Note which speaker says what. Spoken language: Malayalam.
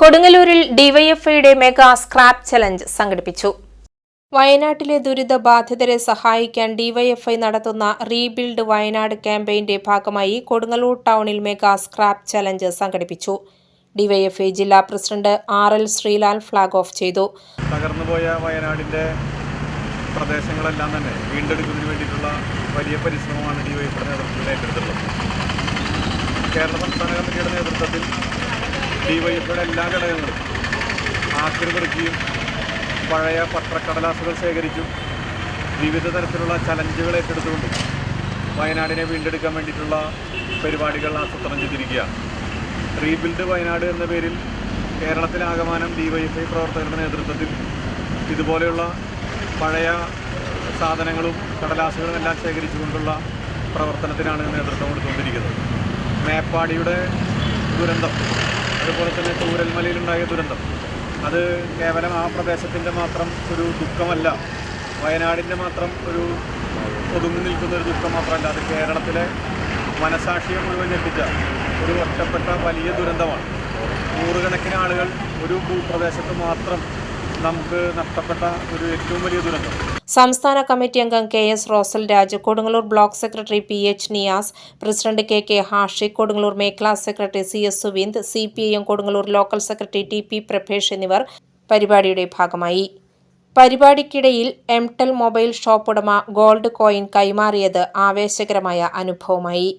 Speaker 1: കൊടുങ്ങല്ലൂരിൽ ഡിവൈഎഫ്ഐയുടെ മെഗാ സ്ക്രാപ്പ് ചലഞ്ച് സംഘടിപ്പിച്ചു. വയനാട്ടിലെ ദുരിത ബാധിതരെ സഹായിക്കാൻ ഡിവൈഎഫ്ഐ നടത്തുന്ന റീബിൽഡ് വയനാട് ക്യാമ്പയിന്റെ ഭാഗമായി കൊടുങ്ങല്ലൂർ ടൗണിൽ മെഗാ സ്ക്രാപ്പ് ചലഞ്ച് സംഘടിപ്പിച്ചു. ഡിവൈഎഫ്ഐ ജില്ലാ president R L Sreelal flag off ചെയ്തു.
Speaker 2: തകർന്നുപോയ വയനാടിന്റെ പ്രദേശങ്ങളെല്ലാം തന്നെ വീണ്ടെടുക്കുന്നതിന് വേണ്ടിയിട്ടുള്ള വലിയ പരിശ്രമമാണ് ഡി വൈഫിയുടെ നേതൃത്വത്തിൽ ഏറ്റെടുത്തിട്ടുള്ളത് കേരള സംസ്ഥാന കമ്മിറ്റിയുടെ നേതൃത്വത്തിൽ ഡി വൈഫിയുടെ എല്ലാ ഘടകങ്ങളും ആക്രമിക്കുകയും പഴയ പത്രക്കടലാസുകൾ ശേഖരിച്ചും വിവിധ തരത്തിലുള്ള ചലഞ്ചുകൾ ഏറ്റെടുത്തുകൊണ്ട് വയനാടിനെ വീണ്ടെടുക്കാൻ വേണ്ടിയിട്ടുള്ള പരിപാടികൾ ആസൂത്രണം ചെയ്തിരിക്കുകയാണ്. റീബിൽഡ് വയനാട് എന്ന പേരിൽ കേരളത്തിലാകമാനം ഡി വൈ പ്രവർത്തകരുടെ നേതൃത്വത്തിൽ ഇതുപോലെയുള്ള പഴയ സാധനങ്ങളും കടലാസുകളും എല്ലാം ശേഖരിച്ചുകൊണ്ടുള്ള പ്രവർത്തനത്തിനാണ് നേതൃത്വം കൊടുത്തുകൊണ്ടിരിക്കുന്നത്. മേപ്പാടിയുടെ ദുരന്തം അതുപോലെ തന്നെ ചൂരൽമലയിലുണ്ടായ ദുരന്തം. അത് കേവലം ആ പ്രദേശത്തിന്റെ മാത്രം ഒരു ദുഃഖമല്ല വയനാടിന്റെ മാത്രം ഒരു ഒതുങ്ങി നിൽക്കുന്ന ഒരു ദുഃഖം മാത്രമല്ല അത് കേരളത്തിലെ മനസാക്ഷിയെ മുഴുവൻ ഞെട്ടിച്ച ഒരു ഒറ്റപ്പെട്ട വലിയ ദുരന്തമാണ്. നൂറുകണക്കിന് ആളുകൾ ഒരു ഭൂപ്രദേശത്ത് മാത്രം നമുക്ക് നഷ്ടപ്പെട്ട ഒരു ഏറ്റവും വലിയ ദുരന്തം.
Speaker 1: സംസ്ഥാന കമ്മിറ്റി അംഗം K S Rosal Raj Kodungallur block secretary P H Niyas president K K Hashi Kodungallur മേഖലാ secretary C S Suvind C P I M Kodungallur local secretary T P Prabhesh എന്നിവർ പരിപാടിയുടെ ഭാഗമായി. പരിപാടിക്കിടയിൽ എംടെൽ മൊബൈൽ ഷോപ്പ് ഉടമ ഗോൾഡ് കോയിൻ കൈമാറിയത് ആവേശകരമായ അനുഭവമായി.